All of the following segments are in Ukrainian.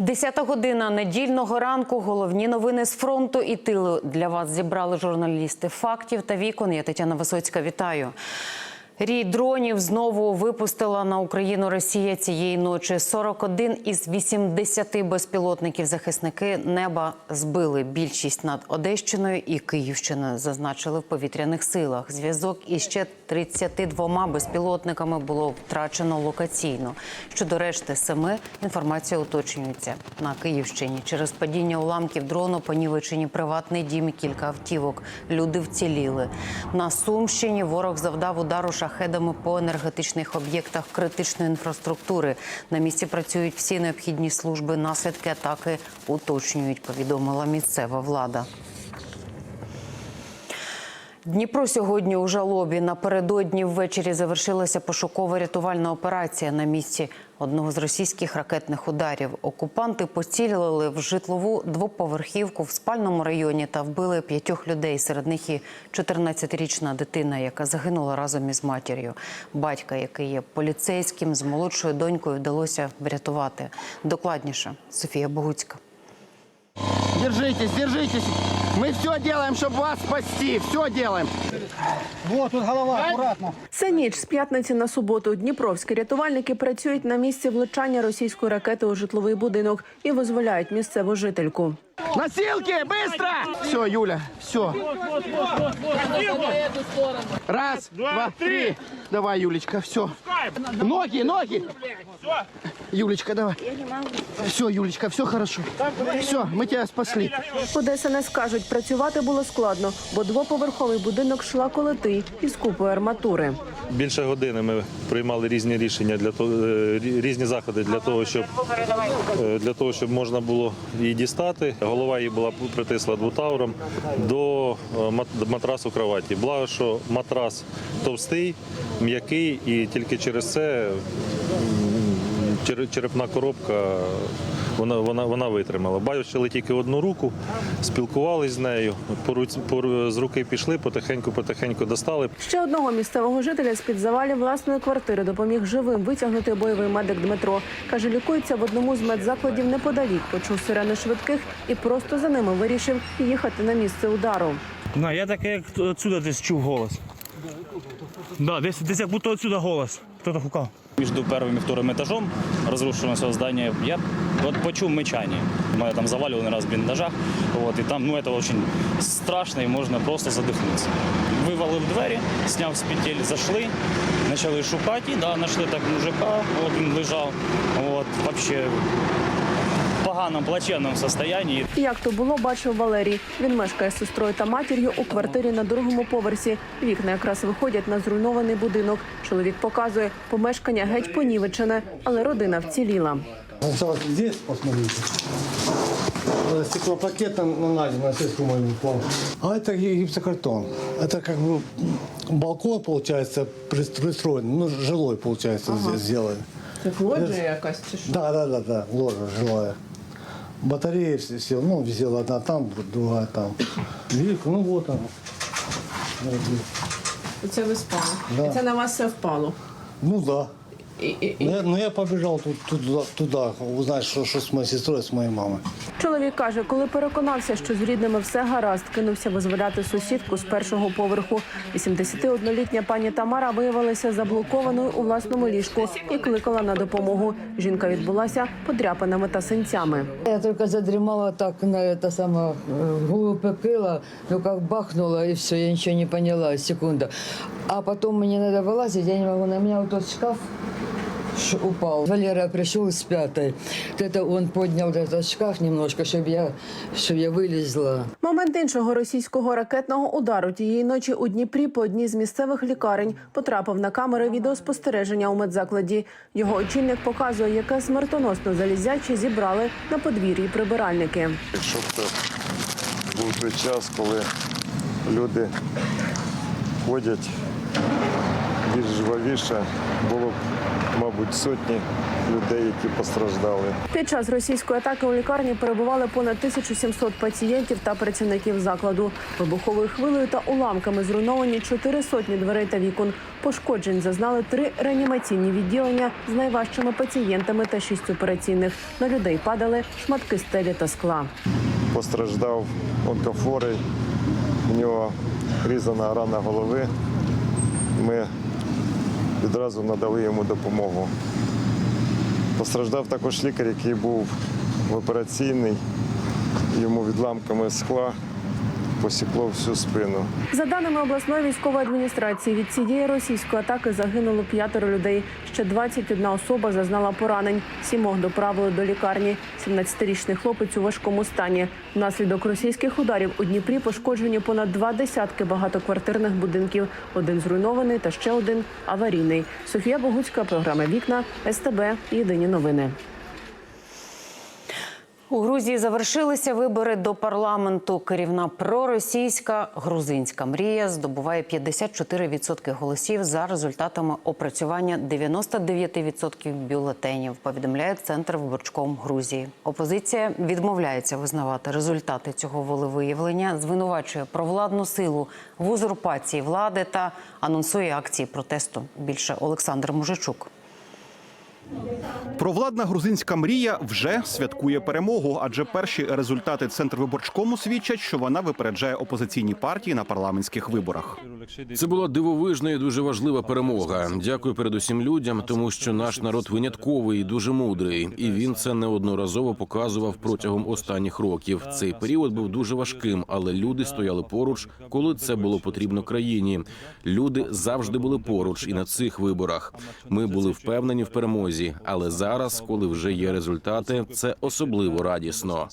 Десята година недільного ранку. Головні новини з фронту і тилу для вас зібрали журналісти фактів та вікон. Я Тетяна Висоцька. Вітаю. Рій дронів знову випустила на Україну Росія цієї ночі. 41 із 80 безпілотників захисники неба збили. Більшість над Одещиною і Київщиною зазначили в повітряних силах. Зв'язок із ще 32 безпілотниками було втрачено локаційно. Щодо решти семи інформація уточнюється на Київщині. Через падіння уламків дрону понівечені приватний дім і кілька автівок. Люди вціліли. На Сумщині ворог завдав удару шахедами по енергетичних об'єктах критичної інфраструктури. На місці працюють всі необхідні служби. Наслідки атаки уточнюють. Повідомила місцева влада. Дніпро сьогодні у жалобі. Напередодні ввечері завершилася пошуково-рятувальна операція на місці одного з російських ракетних ударів. Окупанти поцілили в житлову двоповерхівку в спальному районі та вбили п'ятьох людей. Серед них і 14-річна дитина, яка загинула разом із матір'ю. Батька, який є поліцейським, з молодшою донькою вдалося врятувати. Докладніше Софія Богуцька. Держитесь, держитесь. Мы все делаем, чтобы вас спасти. Все делаем. Вот тут голова, аккуратно. Це ніч з п'ятниці на суботу. Дніпровські рятувальники працюють на місці влучання російської ракети у житловий будинок і визволяють місцеву жительку. Носилки, быстро! Все, Юля, все. Раз, два, три. Давай, Юлечка, все. Ноги, ноги. Юлечка, давай. Все, Юлечка, все хорошо. Все, мы тебя спасли. У ДСНС кажуть, працювати було складно, бо двоповерховий будинок шла колоти із купою арматури. Більше години ми приймали різні рішення для того, е, різні заходи для того, щоб е, для того, щоб можна було її дістати. Голова її була притисла двутавром до е, мат- матрасу кроваті. Благо, що матрас товстий, м'який, і тільки через це черепна коробка. Вона, вона, вона витримала. Бачили тільки одну руку, спілкувалися з нею, по руці- по з руки пішли, потихеньку-потихеньку достали. Ще одного місцевого жителя з під завалів власної квартири допоміг живим витягнути бойовий медик Дмитро. Каже, лікується в одному з медзакладів неподалік. Почув сирени швидких і просто за ними вирішив їхати на місце удару. На, я таке як отсюда десь чув голос. Да, десь, десь як будто отсюда голос Хто-то гукав. Между первым и вторым этажом разрушенного здания я вот почув мычание. Мы там заваливали раз в блиндажах. Вот, и там, ну, это очень страшно, и можно просто задохнуться. Вивалив двері, сняв з петель, зайшли, почали шукати, і да, знайшли так мужика, от він лежав. От, вообще в поганому, плачевному состоянии. Як то було, бачив Валерій. Він мешкає з сестрою та матір'ю у квартирі на другому поверсі. Вікна якраз виходять на зруйнований будинок. Чоловік показує, помешкання геть понівечене, але родина вціліла. Сначала здесь посмотрите. Э, Стеклопакет там налазен на сетку мою пол. А это ги- гипсокартон. Это как бы балкон, получается, пристро- пристроен. Ну, жилой, получается, здесь сделали. Це лоджія якась чи Да, да, да, да, ложа жилая. Батареи все, все, ну, висела одна там, другая там. Вилка, ну вот она. Це ви спали. Да. Це на вас все впало. Ну да. І, і, Ну я, ну, я побежал тут, туда, туда, узнать, что, что с моей сестрой, с моей мамой. Чоловік каже, коли переконався, що з рідними все гаразд, кинувся визволяти сусідку з першого поверху. 81-літня пані Тамара виявилася заблокованою у власному ліжку і кликала на допомогу. Жінка відбулася подряпаними та синцями. Я только задремала так на это самое, э, голову покрыла, ну как бахнула и все, я ничего не поняла, секунда. А потом мне надо вылазить, я не могу, на меня вот тот шкаф ш- упал. Валера пришел с пятой. Вот Это он поднял этот шкаф немножко, чтобы я, чтоб я вылезла. Момент іншого російського ракетного удару тієї ночі у Дніпрі по одній з місцевих лікарень потрапив на камери відеоспостереження у медзакладі. Його очільник показує, яке смертоносно залізяче зібрали на подвір'ї прибиральники. Якщо б це був той час, коли люди ходять більш жвавіше, було б, мабуть, сотні людей, які постраждали. Під час російської атаки у лікарні перебували понад 1700 пацієнтів та працівників закладу. Вибуховою хвилею та уламками зруйновані чотири сотні дверей та вікон. Пошкоджень зазнали три реанімаційні відділення з найважчими пацієнтами та шість операційних. На людей падали шматки стелі та скла. Постраждав онкофорий, у нього різана рана голови. Ми відразу надали йому допомогу. Постраждав також лікар, який був в операційній, йому відламками скла посікло всю спину. За даними обласної військової адміністрації, від цієї російської атаки загинуло п'ятеро людей. Ще 21 особа зазнала поранень. Сімох доправили до лікарні. 17-річний хлопець у важкому стані. Внаслідок російських ударів у Дніпрі пошкоджені понад два десятки багатоквартирних будинків. Один зруйнований та ще один аварійний. Софія Богуцька, програма Вікна СТБ. Єдині новини. У Грузії завершилися вибори до парламенту. Керівна проросійська грузинська мрія здобуває 54% голосів за результатами опрацювання 99% бюлетенів. Повідомляє центр виборчком Грузії. Опозиція відмовляється визнавати результати цього волевиявлення, звинувачує провладну силу в узурпації влади та анонсує акції протесту. Більше Олександр Мужичук. Провладна грузинська мрія вже святкує перемогу, адже перші результати Центрвиборчкому свідчать, що вона випереджає опозиційні партії на парламентських виборах. Це була дивовижна і дуже важлива перемога. Дякую передусім людям, тому що наш народ винятковий і дуже мудрий, і він це неодноразово показував протягом останніх років. Цей період був дуже важким, але люди стояли поруч, коли це було потрібно країні. Люди завжди були поруч, і на цих виборах ми були впевнені в перемозі. Але зараз, коли вже є результати, це особливо радісно.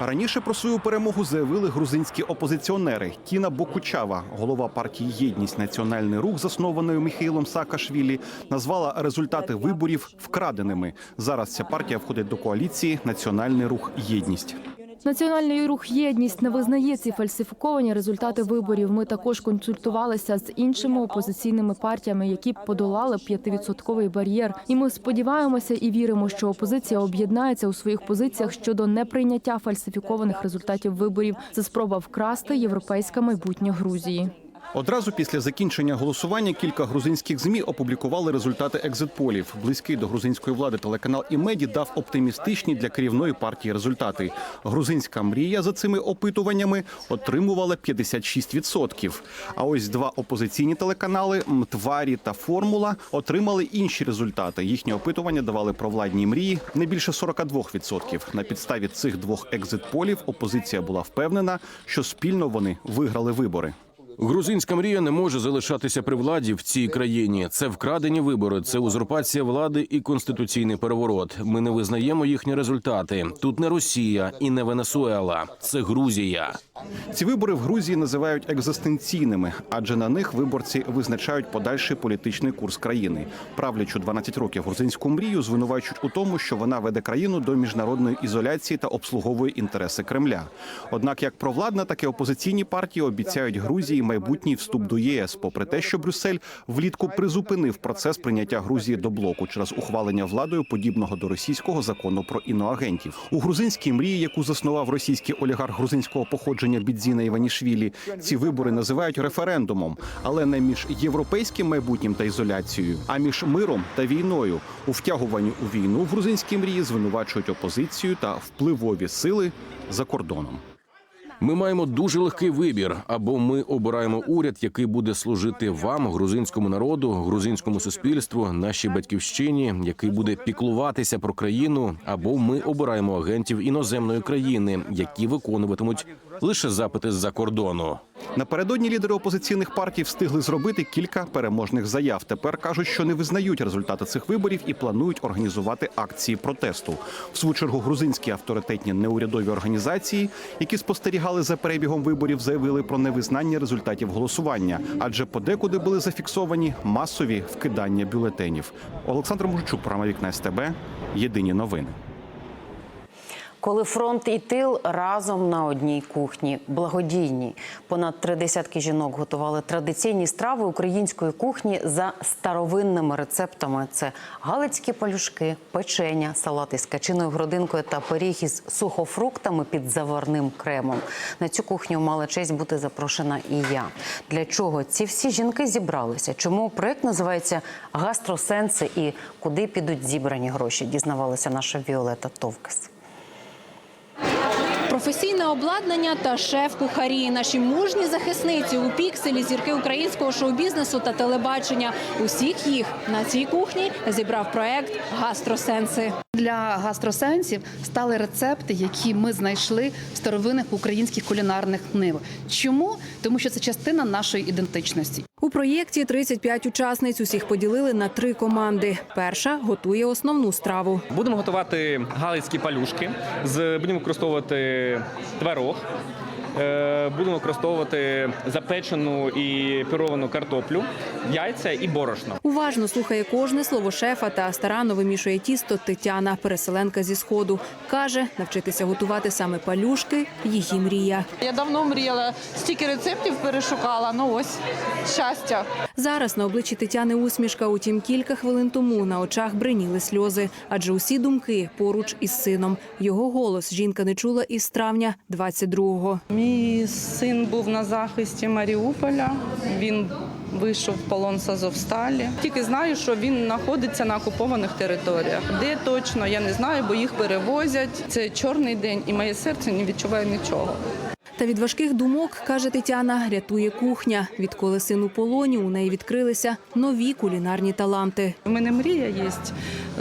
Раніше про свою перемогу заявили грузинські опозиціонери. Тіна Бокучава, голова партії Єдність Національний рух, заснованої Михайлом Саакашвілі, назвала результати виборів вкраденими. Зараз ця партія входить до коаліції Національний рух Єдність. Національний рух єдність не визнає ці фальсифіковані результати виборів. Ми також консультувалися з іншими опозиційними партіями, які подолали п'ятивідсотковий бар'єр. І ми сподіваємося і віримо, що опозиція об'єднається у своїх позиціях щодо неприйняття фальсифікованих результатів виборів. Це спроба вкрасти європейське майбутнє Грузії. Одразу після закінчення голосування кілька грузинських змі опублікували результати екзитполів. Близький до грузинської влади телеканал Імеді дав оптимістичні для керівної партії результати. Грузинська мрія за цими опитуваннями отримувала 56%. А ось два опозиційні телеканали Мтварі та Формула отримали інші результати. Їхні опитування давали провладній мрії не більше 42%. На підставі цих двох екзитполів опозиція була впевнена, що спільно вони виграли вибори. Грузинська мрія не може залишатися при владі в цій країні. Це вкрадені вибори, це узурпація влади і конституційний переворот. Ми не визнаємо їхні результати. Тут не Росія і не Венесуела, це Грузія. Ці вибори в Грузії називають екзистенційними, адже на них виборці визначають подальший політичний курс країни. Правлячу 12 років грузинську мрію звинувачують у тому, що вона веде країну до міжнародної ізоляції та обслуговує інтереси Кремля. Однак, як провладна, так і опозиційні партії обіцяють Грузії майбутній вступ до ЄС, попри те, що Брюссель влітку призупинив процес прийняття Грузії до блоку через ухвалення владою подібного до російського закону про іноагентів. У грузинській мрії, яку заснував російський олігарх грузинського походження Бідзіна Іванішвілі, ці вибори називають референдумом, але не між європейським майбутнім та ізоляцією, а між миром та війною. У втягуванні у війну в грузинській мрії звинувачують опозицію та впливові сили за кордоном. Ми маємо дуже легкий вибір: або ми обираємо уряд, який буде служити вам, грузинському народу, грузинському суспільству, нашій батьківщині, який буде піклуватися про країну, або ми обираємо агентів іноземної країни, які виконуватимуть лише запити з-за кордону. Напередодні лідери опозиційних партій встигли зробити кілька переможних заяв. Тепер кажуть, що не визнають результати цих виборів і планують організувати акції протесту. В свою чергу грузинські авторитетні неурядові організації, які спостерігали за перебігом виборів, заявили про невизнання результатів голосування, адже подекуди були зафіксовані масові вкидання бюлетенів. Олександр Мужичук, програма «Вікна СТБ. Єдині новини. Коли фронт і тил разом на одній кухні, благодійній. Понад три десятки жінок готували традиційні страви української кухні за старовинними рецептами. Це галицькі палюшки, печення, салат із качиною грудинкою та пиріг із сухофруктами під заварним кремом. На цю кухню мала честь бути запрошена і я. Для чого ці всі жінки зібралися? Чому проект називається Гастросенси і куди підуть зібрані гроші? Дізнавалася наша Віолета Товкас. Професійне обладнання та шеф-кухарі. Наші мужні захисниці у пікселі зірки українського шоу-бізнесу та телебачення. Усіх їх на цій кухні зібрав проект Гастросенси. Для гастросенсів стали рецепти, які ми знайшли в старовинних українських кулінарних книг. Чому? Тому що це частина нашої ідентичності. У проєкті 35 учасниць. Усіх поділили на три команди. Перша готує основну страву. Будемо готувати галицькі палюшки. З будемо використовувати творог. е, Будемо використовувати запечену і пюровану картоплю, яйця і борошно. Уважно слухає кожне слово шефа та старанно вимішує тісто Тетяна, переселенка зі сходу. Каже, навчитися готувати саме палюшки її мрія. Я давно мріяла, стільки рецептів перешукала. Ну ось щастя. Зараз на обличчі Тетяни усмішка. Утім, кілька хвилин тому на очах бриніли сльози, адже усі думки поруч із сином. Його голос жінка не чула із травня 22-го. Мій син був на захисті Маріуполя. Він вийшов в полон з Азовсталі. Тільки знаю, що він знаходиться на окупованих територіях. Де точно я не знаю, бо їх перевозять. Це чорний день, і моє серце не відчуває нічого. Та від важких думок, каже Тетяна, рятує кухня. Відколи син у полоні, у неї відкрилися нові кулінарні таланти. У мене мрія є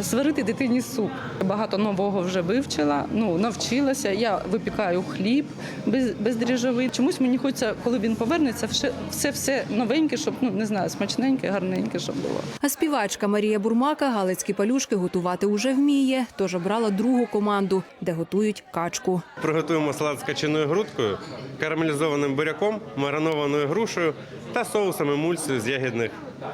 сварити дитині суп. Багато нового вже вивчила, ну навчилася. Я випікаю хліб без, бездріжджовий. Чомусь мені хочеться, коли він повернеться, все, все, все новеньке, щоб ну не знаю, смачненьке, гарненьке, щоб було. А співачка Марія Бурмака галицькі палюшки готувати уже вміє, тож обрала другу команду, де готують качку. Приготуємо салат з качаною грудкою, карамелізованим буряком, маринованою грушею та соусом емульсію з ягідних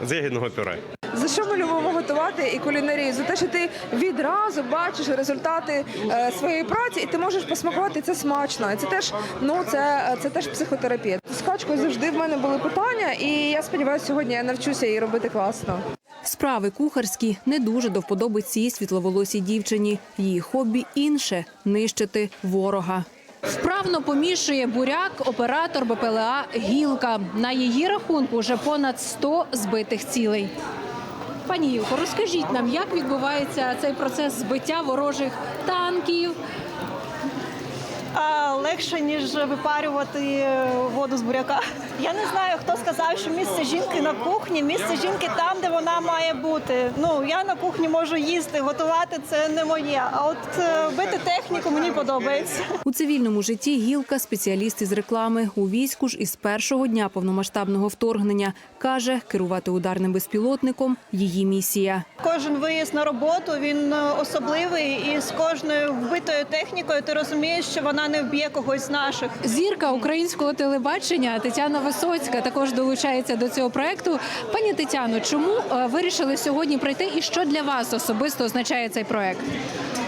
з ягідного пюре. За що ми любимо готувати і кулінарію? За те, що ти відразу бачиш результати е, своєї праці, і ти можеш посмакувати це смачно. І це теж ну це, це теж психотерапія. З качкою завжди в мене були питання, і я сподіваюся, сьогодні я навчуся її робити класно. Справи кухарські не дуже до вподоби цій світловолосій дівчині. Її хобі інше нищити ворога. Вправно помішує буряк оператор БПЛА Гілка. На її рахунку вже понад 100 збитих цілей. Пані Юко, розкажіть нам, як відбувається цей процес збиття ворожих танків, А, легше, ніж випарювати е, воду з буряка. Я не знаю, хто сказав, що місце жінки на кухні, місце жінки там, де вона має бути. Ну я на кухні можу їсти, готувати це не моє. А от е, бити техніку мені подобається. У цивільному житті гілка спеціаліст із реклами. У війську ж із першого дня повномасштабного вторгнення каже, керувати ударним безпілотником її місія. Кожен виїзд на роботу він е, особливий, і з кожною вбитою технікою ти розумієш, що вона не вб'є когось з наших. Зірка українського телебачення Тетяна Висоцька також долучається до цього проекту. Пані Тетяно, чому е, вирішили сьогодні прийти і що для вас особисто означає цей проект?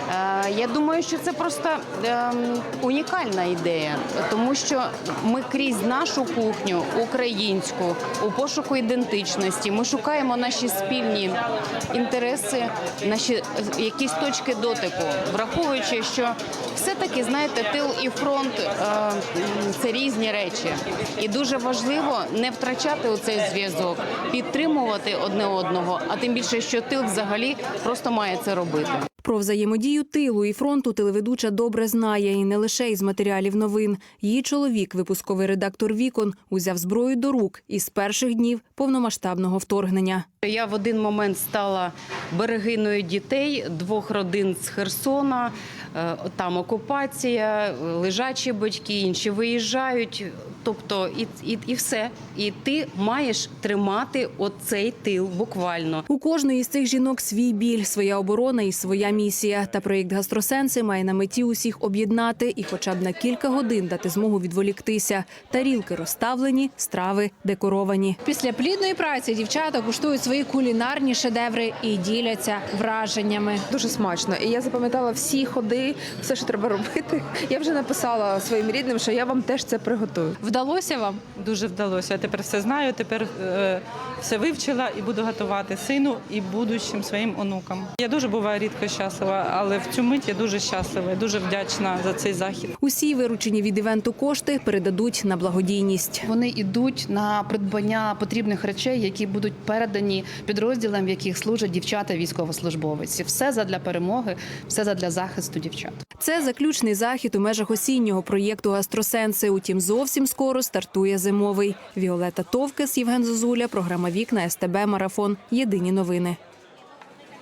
Е, Я думаю, що це просто ем, унікальна ідея, тому що ми крізь нашу кухню, українську, у пошуку ідентичності, ми шукаємо наші спільні інтереси, наші е, якісь точки дотику, враховуючи, що все-таки знаєте, тил і фронт е, це різні речі, і дуже важливо не втрачати оцей зв'язок, підтримувати одне одного, а тим більше, що тил взагалі просто має це робити. Про взаємодію тилу і фронту телеведуча добре знає і не лише із матеріалів новин. Її чоловік, випусковий редактор Вікон, узяв зброю до рук із перших днів повномасштабного вторгнення. Я в один момент стала берегиною дітей двох родин з Херсона. Е, Там окупація, лежачі батьки, інші виїжджають. Тобто, і, і, і все. І ти маєш тримати оцей тил буквально. У кожної з цих жінок свій біль, своя оборона і своя місія. Та проєкт гастросенси має на меті усіх об'єднати і, хоча б на кілька годин, дати змогу відволіктися. Тарілки розставлені, страви декоровані. Після плідної праці дівчата куштують свої свої кулінарні шедеври і діляться враженнями. Дуже смачно. І я запам'ятала всі ходи, все, що треба робити. Я вже написала своїм рідним, що я вам теж це приготую. Вдалося вам? Дуже вдалося. Я тепер все знаю, тепер е, все вивчила і буду готувати сину і будущим своїм онукам. Я дуже буваю рідко щаслива, але в цю мить я дуже щаслива, і дуже вдячна за цей захід. Усі виручені від івенту кошти передадуть на благодійність. Вони йдуть на придбання потрібних речей, які будуть передані підрозділам, в яких служать дівчата військовослужбовиці. Все задля перемоги, все задля захисту дівчат. Це заключний захід у межах осіннього проєкту Гастросенси. Утім, зовсім скоро стартує зимовий. Віолета Товкес, Євген Зозуля, програма Вікна СТБ Марафон. Єдині новини.